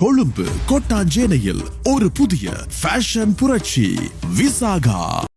கொழும்பு கொட்டாஞ்சேனையில் ஒரு புதிய ஃபேஷன் புரட்சி விசாகா.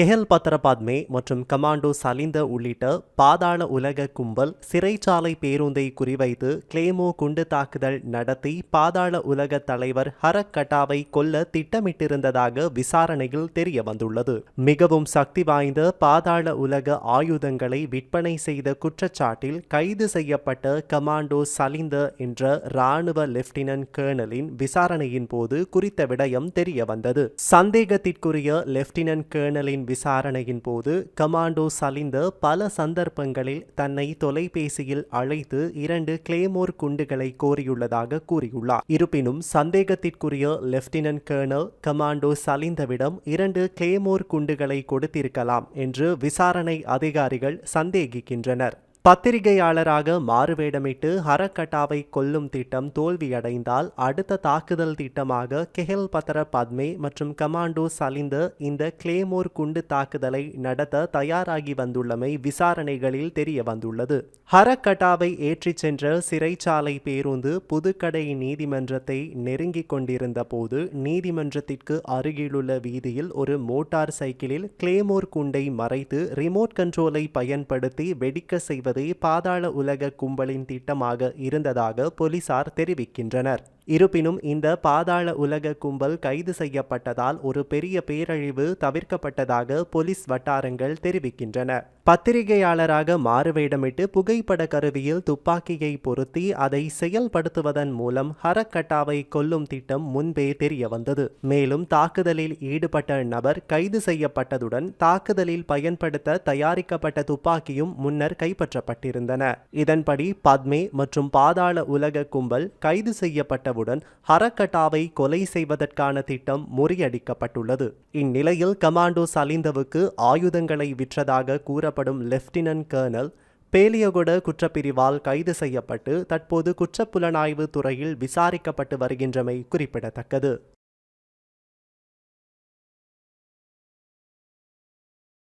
கெஹல் பத்ரபாத்மே மற்றும் கமாண்டோ சலிந்த உள்ளிட்ட பாதாள உலக கும்பல் சிறைச்சாலை பேருந்தை குறிவைத்து கிளேமோ குண்டு தாக்குதல் நடத்தி பாதாள உலக தலைவர் ஹரக் கட்டாவை கொல்ல திட்டமிட்டிருந்ததாக விசாரணையில் தெரிய வந்துள்ளது மிகவும் சக்தி வாய்ந்த பாதாள உலக ஆயுதங்களை விற்பனை செய்த குற்றச்சாட்டில் கைது செய்யப்பட்ட கமாண்டோ சலிந்த என்ற இராணுவ லெப்டினன்ட் கேர்னலின் விசாரணையின் போது குறித்த விடயம் தெரிய வந்தது சந்தேகத்திற்குரிய லெப்டினன்ட் கேர்னலின் விசாரணையின் போது கமாண்டோ சலிந்த பல சந்தர்ப்பங்களில் தன்னை தொலைபேசியில் அழைத்து இரண்டு கிளேமோர் குண்டுகளை கோரியுள்ளதாக கூறியுள்ளார். இருப்பினும் சந்தேகத்திற்குரிய லெப்டினன்ட் கேர்னல் கமாண்டோ சலிந்தவிடம் இரண்டு கிளேமோர் குண்டுகளை கொடுத்திருக்கலாம் என்று விசாரணை அதிகாரிகள் சந்தேகிக்கின்றனர். பத்திரிகையாளராக மாறுவேடமிட்டு ஹரக்கட்டாவை கொல்லும் திட்டம் தோல்வியடைந்தால் அடுத்த தாக்குதல் திட்டமாக கெஹல் பத்ர பத்மே மற்றும் கமாண்டோ சலிந்து இந்த கிளேமோர் குண்டு தாக்குதலை நடத்த தயாராகி வந்துள்ளமை விசாரணைகளில் தெரிய வந்துள்ளது ஹரக்கட்டாவை ஏற்றிச் சென்ற சிறைச்சாலை பேருந்து புதுக்கடை நீதிமன்றத்தை நெருங்கிக் கொண்டிருந்த போது நீதிமன்றத்திற்கு அருகிலுள்ள வீதியில் ஒரு மோட்டார் சைக்கிளில் கிளேமோர் குண்டை மறைத்து ரிமோட் கண்ட்ரோலை பயன்படுத்தி வெடிக்க செய்வது பாதாள உலக கும்பலின் திட்டமாக இருந்ததாக போலீசார் தெரிவிக்கின்றனர். இருப்பினும் இந்த பாதாள உலக கும்பல் கைது செய்யப்பட்டதால் ஒரு பெரிய பேரழிவு தவிர்க்கப்பட்டதாக போலீஸ் வட்டாரங்கள் தெரிவிக்கின்றன. பத்திரிகையாளராக மாறுவேடமிட்டு புகைப்பட கருவியில் துப்பாக்கியை பொருத்தி அதை செயல்படுத்துவதன் மூலம் ஹரக்கட்டாவை கொல்லும் திட்டம் முன்பே தெரிய வந்தது. மேலும் தாக்குதலில் ஈடுபட்ட நபர் கைது செய்யப்பட்டதுடன் தாக்குதலில் பயன்படுத்த தயாரிக்கப்பட்ட துப்பாக்கியும் முன்னர் கைப்பற்றப்பட்டிருந்தன. இதன்படி பத்மே மற்றும் பாதாள உலக கும்பல் கைது செய்யப்பட்டவுடன் ஹரக்கட்டாவை கொலை செய்வதற்கான திட்டம் முறியடிக்கப்பட்டுள்ளது. இந்நிலையில் கமாண்டோ சலிந்தவுக்கு ஆயுதங்களை விற்றதாக எனப்படும் லெப்டினன்ட் கர்னல் பேலியகொட குற்றப்பிரிவால் கைது செய்யப்பட்டு தற்போது குற்றப்புலனாய்வு துறையில் விசாரிக்கப்பட்டு வருகின்றமை குறிப்பிடத்தக்கது.